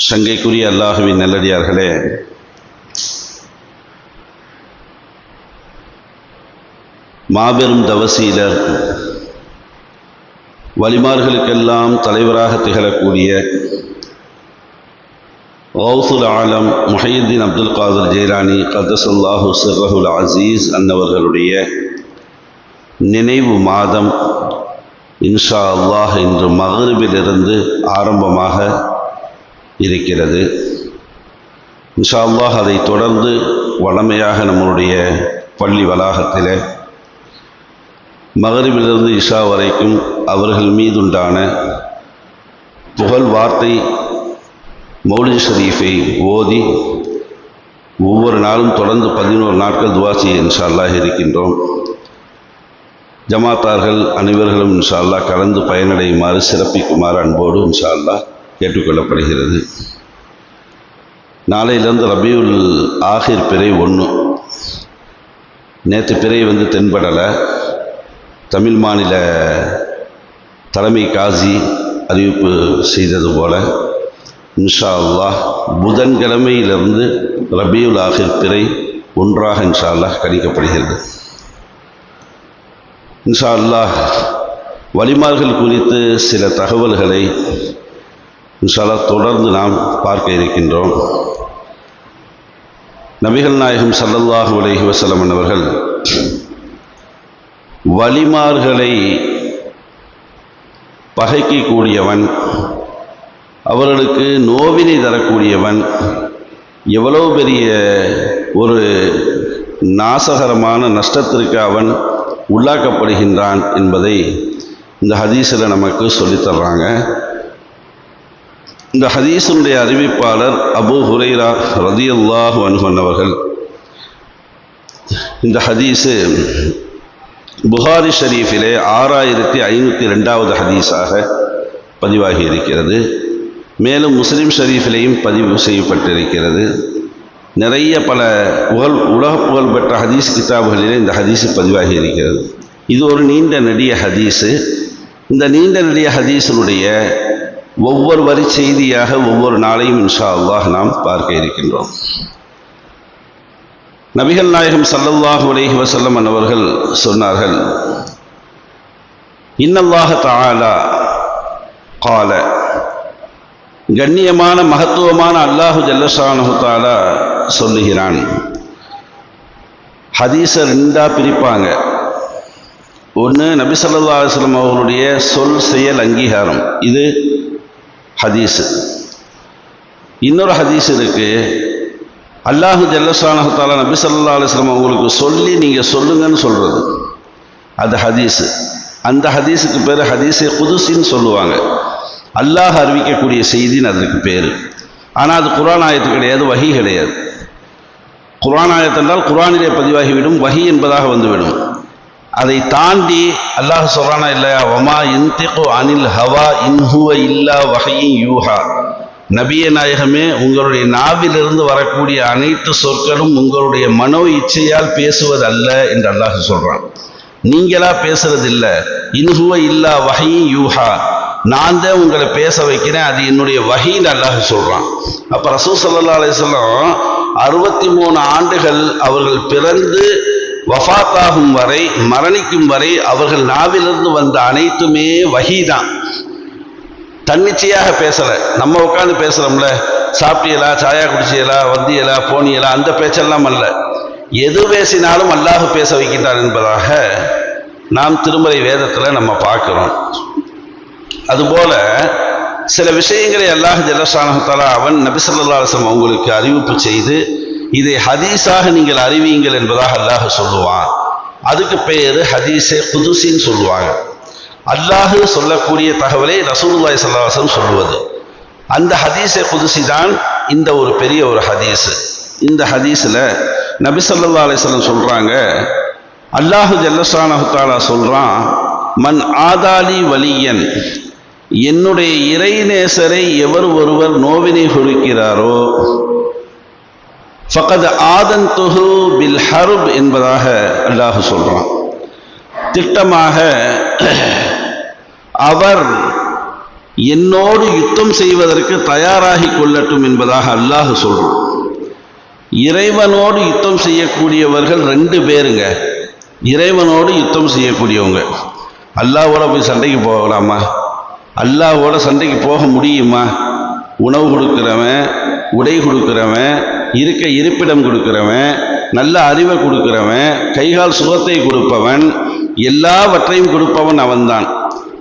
சங்கைக்குரிய அல்லாஹுவின் நல்லடியார்களே மாபெரும் தவசீலர் வலிமார்களுக்கெல்லாம் தலைவராக திகழக்கூடிய கௌசுல் ஆலம் முஹையுத்தீன் அப்துல் காதர் ஜெயலானி கதசுல்லாஹு சிர்ரஹுல் அசீஸ் அன்னவர்களுடைய நினைவு மாதம் இன்ஷா அல்லாஹ் இன்று மகரிபிலிருந்து ஆரம்பமாக இருக்கிறது. இன்ஷா அதை தொடர்ந்து வளமையாக நம்மளுடைய பள்ளி வளாகத்தில் மகரிபிலிருந்து இஷா வரைக்கும் அவர்கள் மீதுண்டான புகழ் வார்த்தை மௌலி ஷரீஃபை ஓதி ஒவ்வொரு நாளும் தொடர்ந்து பதினோரு நாட்கள் துவா செய்ய இருக்கின்றோம். ஜமாத்தார்கள் அனைவர்களும் இன்ஷால்லா கலந்து பயனடையுமாறு சிறப்பிக்குமாறு அன்போடு இன்ஷால்லா கேட்டுக்கொள்ளப்படுகிறது. நாளையிலேருந்து ரபியுல் ஆகிர் பிறை ஒன்று. நேற்று பிறை வந்து தென்படலை. தமிழ் மாநில தலைமை காசி அறிவிப்பு செய்தது போல இன்ஷா அல்லாஹ் புதன்கிழமையிலிருந்து ரபியுல் ஆஹிர் பிறை ஒன்றாக இன்ஷா அல்லாஹ் கணிக்கப்படுகிறது. இன்ஷா அல்லாஹ் வழிமார்கள் குறித்து சில தகவல்களை இன்ஷால்லா தொடர்ந்து நாம் பார்க்க இருக்கின்றோம். நபிகள் நாயகம் சல்லல்லாஹு அலஹி வசலமன் அவர்கள் வலிமார்களை பகைக்கக்கூடியவன் அவர்களுக்கு நோவினை தரக்கூடியவன் எவ்வளவு பெரிய ஒரு நாசகரமான நஷ்டத்திற்கு அவன் உள்ளாக்கப்படுகின்றான் என்பதை இந்த ஹதீஸில் நமக்கு சொல்லித்தர்றாங்க இந்த ஹதீஸனுடைய அறிவிப்பாளர் அபு ஹுரைரா ரதியல்லாஹு அன்ஹன் அவர்கள் இந்த ஹதீஸு புகாரி ஷரீஃபிலே ஆறாயிரத்தி ஐநூற்றி ரெண்டாவது ஹதீஸாக பதிவாகி இருக்கிறது மேலும் முஸ்லீம் ஷரீஃபிலையும் பதிவு செய்யப்பட்டிருக்கிறது. நிறைய பல புகழ் உலக புகழ் பெற்ற ஹதீஸ் கிதாபுகளிலே இந்த ஹதீஸு பதிவாகி இருக்கிறது இது ஒரு நீண்ட நெடிய ஹதீஸு. இந்த நீண்ட நெடிய ஹதீஸினுடைய ஒவ்வொரு வரி செய்தியாக ஒவ்வொரு நாளையும் இன்ஷா அல்லாஹ் நாம் பார்க்க இருக்கின்றோம். நபிகள் நாயகம் சல்லல்லாஹ் உலகி வசல்லம் அவர்கள் சொன்னார்கள் இன்னல்லாஹ தாலா கால கண்ணியமான மகத்துவமான அல்லாஹு ஜல்லஷானு தாலா சொல்லுகிறான். ஹதீஸை ரெண்டா பிரிப்பாங்க. ஒன்று நபி சல்லா அலுவலம் அவர்களுடைய சொல் செயல் அங்கீகாரம். இது ஹதீஸு. இன்னொரு ஹதீஸ் இருக்கு. அல்லாஹு ஜல்லஷானஹத்தாலா நபி சல்லா அலுவலம் அவங்களுக்கு சொல்லி நீங்கள் சொல்லுங்கன்னு சொல்கிறது அது ஹதீஸு. அந்த ஹதீஸுக்கு பேர் ஹதீஸை குதுசின்னு சொல்லுவாங்க. அல்லாஹ் அறிவிக்கக்கூடிய செய்தின்னு அதற்கு பேர். ஆனால் அது குரான் ஆயத்து கிடையாது வகி கிடையாது. குரான் ஆயத்தென்றால் குரானிலே பதிவாகிவிடும் வகி என்பதாக வந்துவிடும். அதை தாண்டி அல்லாஹ் சொல்கிறானா இல்லையா? ஒமா இன்திகு அனில் ஹவா இன்ஹுவ இல்லா வகையும் யூஹா. நபிய நாயகமே உங்களுடைய நாவிலிருந்து வரக்கூடிய அனைத்து சொற்களும் உங்களுடைய மனோ இச்சையால் பேசுவது அல்ல என்று அல்லாஹ் சொல்கிறான் நீங்களா பேசுறது இல்லை இன்ஹுவ இல்லா வகையும் யூஹா. நான் தான் உங்களை பேச வைக்கிறேன் அது என்னுடைய வகைன்னு அல்லாஹ் சொல்கிறான் அப்போ ரசூ சல்லா அலிஸ்லாம் அறுபத்தி மூணு ஆண்டுகள் அவர்கள் பிறந்து வஃபாத்தாகும் வரை மரணிக்கும் வரை அவர்கள் நாவிலிருந்து வந்த அனைத்துமே வகிதான் தன்னிச்சையாக பேசலை. நம்ம உட்காந்து பேசுகிறோம்ல சாப்பிட்டியலா சாயா குடிச்சியலா வந்தியலா போனியலா அந்த பேச்செல்லாம் அல்ல. எது பேசினாலும் அல்லாஹ் பேச வைக்கின்றான் என்பதாக நாம் திருமறை வேதத்தில் நம்ம பார்க்கிறோம். அதுபோல சில விஷயங்களை அல்லாஹ் ஜல்லஷானஹாலா அவன் நபிசல்லா அவங்களுக்கு அறிவிப்பு செய்து இதை ஹதீஸாக நீங்கள் அறிவியுங்கள் என்பதாக அல்லாஹ் சொல்லுவான். அதுக்கு பெயர் ஹதீஸே குதுசின்னு சொல்லுவாங்க. அல்லாஹு சொல்லக்கூடிய தகவலை ரசூலுல்லாய் சல்லாஹம் சொல்லுவது. அந்த ஹதீஸே குதுசி தான் இந்த ஒரு பெரிய ஒரு ஹதீஸு. இந்த ஹதீஸில் நபி சொல்லா அலிஸ்லம் சொல்கிறாங்க அல்லாஹு ஜல்லஷானஹாலா சொல்கிறான் மன் ஆதாலி வலியன் என்னுடைய இறைநேசரை எவர் ஒருவர் நோவினை கொடுக்கிறாரோ ஃபகத் ஆதன் தொகு பில் ஹருப் என்பதாக அல்லாஹ் சொல்கிறான் திட்டமாக அவர் என்னோடு யுத்தம் செய்வதற்கு தயாராகி கொள்ளட்டும் என்பதாக அல்லாஹ் சொல்கிறான் இறைவனோடு யுத்தம் செய்யக்கூடியவர்கள் ரெண்டு பேருங்க. இறைவனோடு யுத்தம் செய்யக்கூடியவங்க. அல்லாவோட போய் சண்டைக்கு போகலாமா? அல்லாவோட சண்டைக்கு போக முடியுமா? உணவு கொடுக்குறவன் உடை கொடுக்குறவன் இருக்க இருப்பிடம் கொடுக்குறவன் நல்ல அறிவை கொடுக்குறவன் கைகால் சுகத்தை கொடுப்பவன் எல்லாவற்றையும் கொடுப்பவன் அவன்தான்.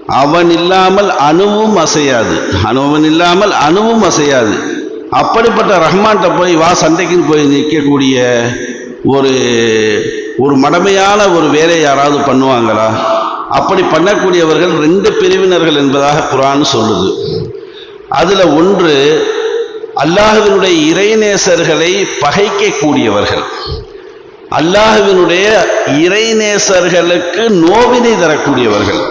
அவன் இல்லாமல் அணுவும் அசையாது. அணுவன் இல்லாமல் அணுவும் அசையாது. அப்படிப்பட்ட ரஹ்மான்கிட்ட போய் வா சண்டைக்குன்னு போய் நிற்கக்கூடிய ஒரு ஒரு மடமையான ஒரு வேலையை யாராவது பண்ணுவாங்களா? அப்படி பண்ணக்கூடியவர்கள் ரெண்டு பிரிவினர்கள் என்பதாக குரான் சொல்லுது. அதில் ஒன்று அல்லாஹுவினுடைய இறைநேசர்களை பகைக்கக்கூடியவர்கள். அல்லாஹுவினுடைய இறைநேசர்களுக்கு நோவினை தரக்கூடியவர்கள்.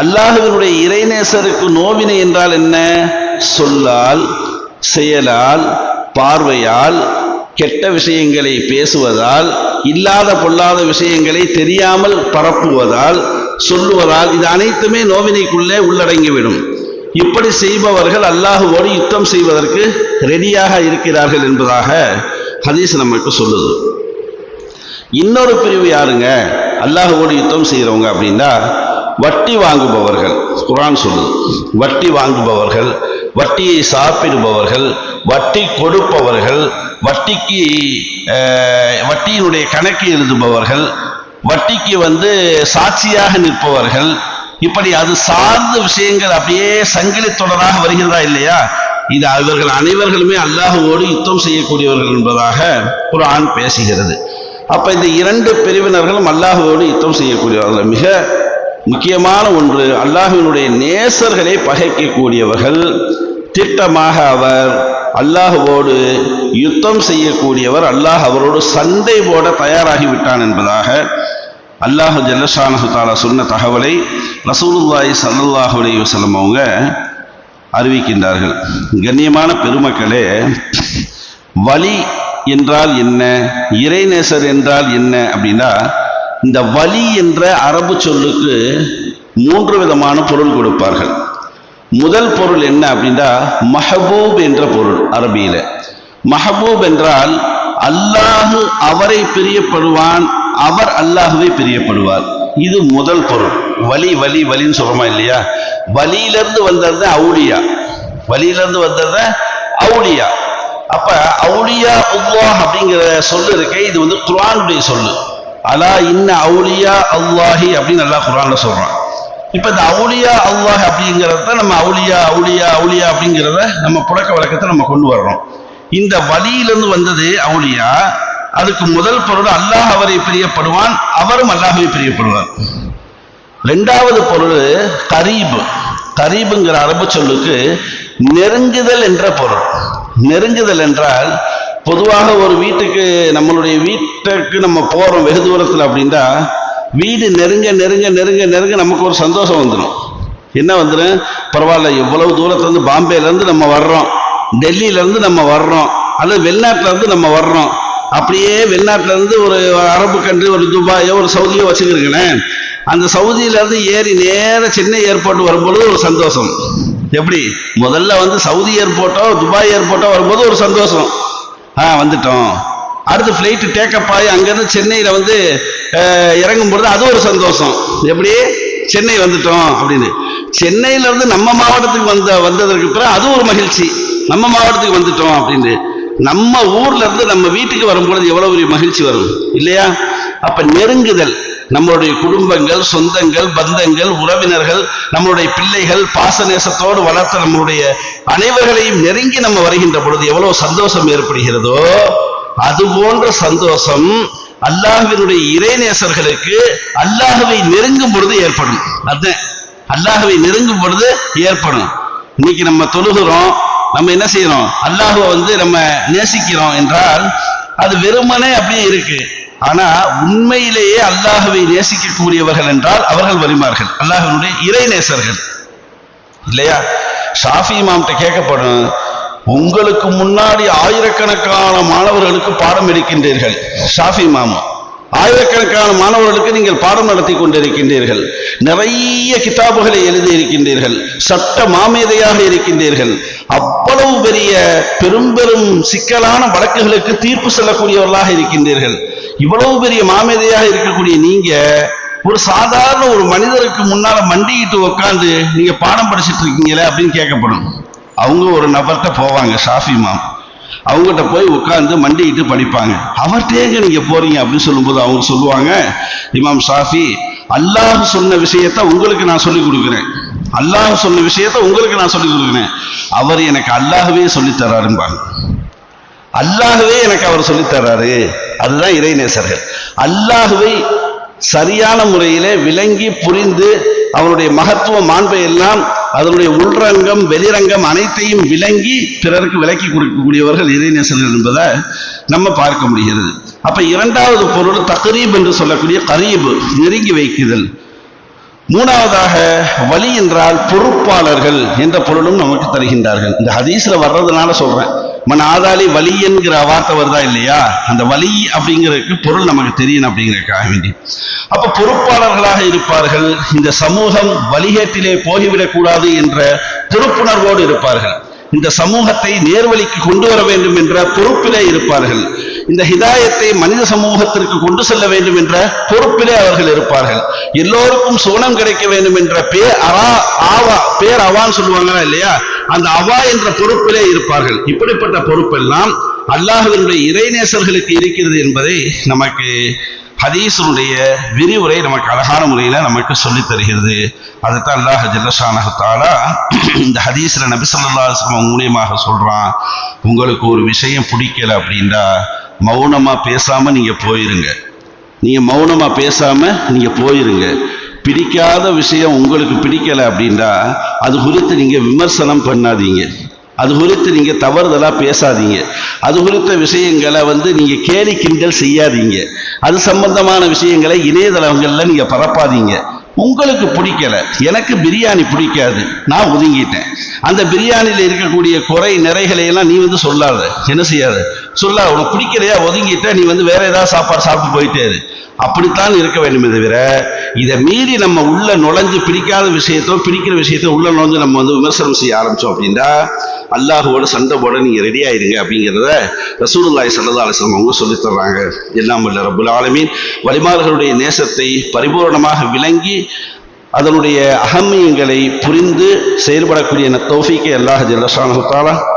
அல்லாஹுவினுடைய இறைநேசருக்கு நோவினை என்றால் என்ன? சொல்லால் செயலால் பார்வையால் கெட்ட விஷயங்களை பேசுவதால் இல்லாத பொல்லாத விஷயங்களை தெரியாமல் பரப்புவதால் சொல்லுவதால் இது அனைத்துமே நோவினைக்குள்ளே உள்ளடங்கிவிடும். இப்படி செய்பவர்கள் அல்லாஹுவோடு யுத்தம் செய்வதற்கு ரெடியாக இருக்கிறார்கள் என்பதாக ஹதீஸ் நமக்கு சொல்லுது. இன்னொரு பிரிவு யாருங்க? அல்லாஹுவோடு யுத்தம் செய்கிறவங்க அப்படின்னா வட்டி வாங்குபவர்கள் குரான் சொல்லுது. வட்டி வாங்குபவர்கள் வட்டியை சாப்பிடுபவர்கள் வட்டி கொடுப்பவர்கள் வட்டிக்கு வட்டியினுடைய கணக்கு எழுதுபவர்கள் வட்டிக்கு வந்து சாட்சியாக நிற்பவர்கள் இப்படி அது சார்ந்த விஷயங்கள் அப்படியே சங்கிலி தொடராக வருகிறதா இல்லையா? இது அவர்கள் அனைவர்களுமே அல்லாஹுவோடு யுத்தம் செய்யக்கூடியவர்கள் என்பதாக குர்ஆன் பேசுகிறது. அப்ப இந்த இரண்டு பிரிவினர்களும் அல்லாஹுவோடு யுத்தம் செய்யக்கூடியவர்கள். மிக முக்கியமான ஒன்று அல்லாஹுவினுடைய நேசர்களை பகைக்கக்கூடியவர்கள். திட்டமாக அவர் அல்லாஹுவோடு யுத்தம் செய்யக்கூடியவர் அல்லாஹ் அவரோடு சண்டை போட தயாராகி விட்டான் என்பதாக அல்லாஹ் ஜல்லஷானு தாலா சொன்ன தகவலை ரசூலுல்லாய் ஸல்லல்லாஹு அலி வசலம் அவங்க அறிவிக்கின்றார்கள். கண்ணியமான பெருமக்களே வலி என்றால் என்ன இறைநேசர் என்றால் என்ன அப்படின்னா இந்த வலி என்ற அரபு சொல்லுக்கு மூன்று விதமான பொருள் கொடுப்பார்கள். முதல் பொருள் என்ன அப்படின்னா மஹபூப் என்ற பொருள் அரபியில. மஹபூப் என்றால் அல்லாஹு அவரை பிரியப்படுவான் அவர் அல்லாஹுவை பிரியப்படுவார். இது முதல் பொருள். வலி வலி வலின்னு சொல்றோமா இல்லையா? வலியிலிருந்து வந்தது தான் அவுலியா. வலியிலிருந்து வந்தது தான் அப்ப அவுளியா உல்லாஹ் அப்படிங்கிற சொல்லு இருக்கே இது வந்து குரானுடைய சொல்லு. அலா இன்ன அவுளியா அல்லாஹி அப்படின்னு நல்லா குர்ஆன்ல சொல்றான். இப்ப இந்த அவுளியா அல்லாஹ் அப்படிங்கிறத நம்ம அவுளியா அவுளியா அவுளியா அப்படிங்கிறத நம்ம புழக்க வழக்கத்தை நம்ம கொண்டு வர்றோம். இந்த வழியிலிருந்து வந்தது அவுலியா அதுக்கு முதல் பொருள் அல்லாஹ் அவரை பிரியப்படுவான் அவரும் அல்லாஹவை பிரியப்படுவார். ரெண்டாவது பொருள் கரீப். கரீபுங்கிற அரபு சொல்லுக்கு நெருங்குதல் என்ற பொருள். நெருங்குதல் என்றால் பொதுவாக ஒரு வீட்டுக்கு நம்மளுடைய வீட்டுக்கு நம்ம போகிறோம் வெகு தூரத்தில் அப்படின்னா வீடு நெருங்க நெருங்க நெருங்க நெருங்க நமக்கு ஒரு சந்தோஷம் வந்துடும் என்ன வந்துடும் பரவாயில்ல எவ்வளவு தூரத்துலேருந்து பாம்பேலேருந்து நம்ம வர்றோம் டெல்லியிலேருந்து நம்ம வர்றோம் அல்லது வெளிநாட்டிலேருந்து நம்ம வர்றோம் அப்படியே வெளிநாட்டுல இருந்து ஒரு அரபு கண்ட்ரி ஒரு துபாயோ ஒரு சவுதியோ வச்சுக்கிறீங்களேன் அந்த சவுதியில இருந்து ஏறி நேர சென்னை ஏர்போர்ட் வரும்பொழுது ஒரு சந்தோஷம். எப்படி? முதல்ல வந்து சவுதி ஏர்போர்ட்டோ துபாய் ஏர்போர்ட்டோ வரும்போது ஒரு சந்தோஷம். ஆ வந்துட்டோம். அடுத்து ஃப்ளைட்டு டேக்கப் ஆகி அங்கேருந்து சென்னையில் வந்து இறங்கும் பொழுது அது ஒரு சந்தோஷம். எப்படி? சென்னை வந்துட்டோம் அப்படின்னு. சென்னையிலேருந்து நம்ம மாவட்டத்துக்கு வந்த வந்ததற்கு பிறகு அது ஒரு மகிழ்ச்சி. நம்ம மாவட்டத்துக்கு வந்துட்டோம் அப்படின்னு. நம்ம ஊர்ல இருந்து நம்ம வீட்டுக்கு வரும்பொழுது எவ்வளவு பெரிய மகிழ்ச்சி வரும்? இல்லையா? அப்ப நெருங்குதல். நம்மளுடைய குடும்பங்கள் சொந்தங்கள் பந்தங்கள் உறவினர்கள் நம்மளுடைய பிள்ளைகள் பாசநேசத்தோடு வளர்த்த நம்மளுடைய அனைவர்களையும் நெருங்கி நம்ம வருகின்ற பொழுது எவ்வளவு சந்தோஷம் ஏற்படுகிறதோ அது போன்ற சந்தோஷம் அல்லாஹுவினுடைய இறைநேசர்களுக்கு அல்லாஹுவை நெருங்கும் பொழுது ஏற்படும். அதான். அல்லாஹுவை நெருங்கும் பொழுது ஏற்படும். இன்னைக்கு நம்ம தொழுகிறோம். நம்ம என்ன செய்யறோம்? அல்லாஹுவை வந்து நம்ம நேசிக்கிறோம் என்றால் அது வெறுமனே அப்படியே இருக்கு. ஆனா உண்மையிலேயே அல்லாஹுவை நேசிக்கக்கூடியவர்கள் என்றால் அவர்கள் வருமார்கள் அல்லாஹ்வினுடைய இறைநேசர்கள் இல்லையா? ஷாஃபி இமாம்கிட்ட கேட்கப்படும் உங்களுக்கு முன்னாடி ஆயிரக்கணக்கான மாணவர்களுக்கு பாடம் எடுக்கின்றீர்கள். ஷாஃபி மாமா ஆயிரக்கணக்கான மாணவர்களுக்கு நீங்கள் பாடம் நடத்தி கொண்டிருக்கின்றீர்கள். நிறைய கிதாபுகளை எழுதி இருக்கின்றீர்கள் சட்ட மாமேதையாக இருக்கின்றீர்கள். அவ்வளவு பெரிய பெரும் பெரும் சிக்கலான வழக்குகளுக்கு தீர்ப்பு செல்லக்கூடியவர்களாக இருக்கின்றீர்கள். இவ்வளவு பெரிய மாமேதையாக இருக்கக்கூடிய நீங்க ஒரு சாதாரண ஒரு மனிதருக்கு முன்னால மண்டிக்கிட்டு உட்காந்து நீங்க பாடம் படிச்சிட்டு இருக்கீங்களே அப்படின்னு கேட்கப்படும். அவங்க ஒரு நபர்கிட்ட போவாங்க ஷாஃபி மாம். அவங்ககிட்ட போய் உட்கார்ந்து மண்டிக்கிட்டு படிப்பாங்க. அவர்கிட்டேங்க நீங்க போறீங்க அப்படின்னு சொல்லும்போது அவங்க சொல்லுவாங்க இமாம் ஷாஃபி அல்லாஹ் சொன்ன விஷயத்த உங்களுக்கு நான் சொல்லி கொடுக்குறேன். அல்லாஹ் சொன்ன விஷயத்த உங்களுக்கு நான் சொல்லி கொடுக்குறேன். அவர் எனக்கு அல்லாஹவே சொல்லி தர்றாரும்பாங்க. எனக்கு அவர் சொல்லி அதுதான் இறைநேசர்கள் அல்லாஹுவை சரியான முறையிலே விளங்கி புரிந்து அவனுடைய மகத்துவ மாண்பை எல்லாம் அதனுடைய உள்ரங்கம் வெளிரங்கம் அனைத்தையும் விளங்கி பிறருக்கு விளக்கி கொடுக்கக்கூடியவர்கள் இறைநேசர்கள் என்பதை நம்ம பார்க்க முடிகிறது. அப்ப இரண்டாவது பொருள் தக்ரீப் என்று சொல்லக்கூடிய கரீபு நெருங்கி வைக்குதல். மூணாவதாக வலி என்றால் பொறுப்பாளர்கள் என்ற பொருளும் நமக்கு தருகின்றார்கள். இந்த ஹதீஸ்ல வர்றதுனால சொல்றேன். மன ஆதாலி வலி என்கிற வார்த்தை வருதா இல்லையா? அந்த வலி அப்படிங்கிறதுக்கு பொருள் நமக்கு தெரியணும் அப்படிங்கிறதுக்காக வேண்டி. அப்ப பொறுப்பாளர்களாக இருப்பார்கள். இந்த சமூகம் வழிகேட்டிலே போய்விடக் கூடாது என்ற பொறுப்புணர்வோடு இருப்பார்கள். இந்த சமூகத்தை நேர்வழிக்கு கொண்டு வர வேண்டும் என்ற பொறுப்பிலே இருப்பார்கள். இந்த ஹிதாயத்தை மனித சமூகத்திற்கு கொண்டு செல்ல வேண்டும் என்ற பொறுப்பிலே அவர்கள் இருப்பார்கள். எல்லோருக்கும் சுவனம் கிடைக்க வேண்டும் என்ற பேர் அரா ஆவா பேர் அவான்னு சொல்லுவாங்களா இல்லையா? அந்த அவா என்ற பொறுப்பிலே இருப்பார்கள். இப்படிப்பட்ட பொறுப்பெல்லாம் அல்லாஹுவினுடைய இறைநேசர்களுக்கு இருக்கிறது என்பதை நமக்கு ஹதீசனுடைய விரிவுரை நமக்கு அழகான முறையில நமக்கு சொல்லித் தருகிறது. அதுதான் அல்லாஹ் ஜல்லஷானஹத்தாலா இந்த ஹதீஸ்ல நபி மூலியமாக சொல்றான் உங்களுக்கு ஒரு விஷயம் பிடிக்கல அப்படின்னா மௌனமாக பேசாமல் நீங்கள் போயிருங்க. நீங்கள் மௌனமாக பேசாமல் நீங்கள் போயிருங்க. பிடிக்காத விஷயம் உங்களுக்கு பிடிக்கல அப்படின்னா அது குறித்து நீங்கள் விமர்சனம் பண்ணாதீங்க. அது குறித்து நீங்கள் தவறுதலாக பேசாதீங்க. அது குறித்த விஷயங்களை வந்து நீங்கள் கேலி கிண்டல் செய்யாதீங்க. அது சம்பந்தமான விஷயங்களை இணையதளங்களில் நீங்கள் பரப்பாதீங்க. உங்களுக்கு பிடிக்கல. எனக்கு பிரியாணி பிடிக்காது. நான் ஒதுங்கிட்டேன். அந்த பிரியாணியில் இருக்கக்கூடிய குறை நிறைகளை எல்லாம் நீ வந்து சொல்லாத. என்ன செய்யாத? சொல்ல உனக்கு பிடிக்கலையா? ஒதுங்கிட்ட. நீ வந்து வேற ஏதாவது சாப்பாடு சாப்பிட்டு போயிட்டே இரு. அப்படித்தான் இருக்க வேண்டுமே தவிர இதை மீறி நம்ம உள்ள நுழைஞ்சு பிடிக்காத விஷயத்தோ பிடிக்கிற விஷயத்தோ உள்ள நுழைஞ்சு நம்ம வந்து விமர்சனம் செய்ய ஆரம்பிச்சோம் அப்படின்னா அல்லாஹுவோட சண்டை போட நீங்க ரெடி ஆயிருங்க அப்படிங்கிறத ரசூலுல்லாய் ஸல்லல்லாஹு அலைஹி அவங்க சொல்லித் தர்றாங்க. எல்லாம் இல்லை ரபுல் ஆலமீன். வலிமார்களுடைய நேசத்தை பரிபூரணமாக விளங்கி அதனுடைய அகமியங்களை புரிந்து செயல்படக்கூடிய தௌஃபீக்கை அல்லாஹ் ஜல்லஷானு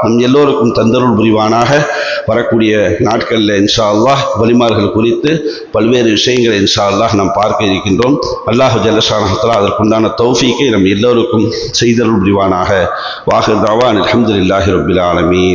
நம் எல்லோருக்கும் தந்தருள் புரிவானாக. வரக்கூடிய நாட்களில் இன்ஷா அல்லாஹ் வலிமார்கள் குறித்து பல்வேறு விஷயங்களை இன்ஷா அல்லாஹ் நாம் பார்க்க இருக்கின்றோம். அல்லாஹ் ஜல்லஷானு அதற்குண்டான தௌஃபீக்கை நம் எல்லோருக்கும் செய்தருள் புரிவானாக. வாஹிர் தாவான் அல்ஹம்துலில்லாஹி ரப்பில் ஆலமீன்.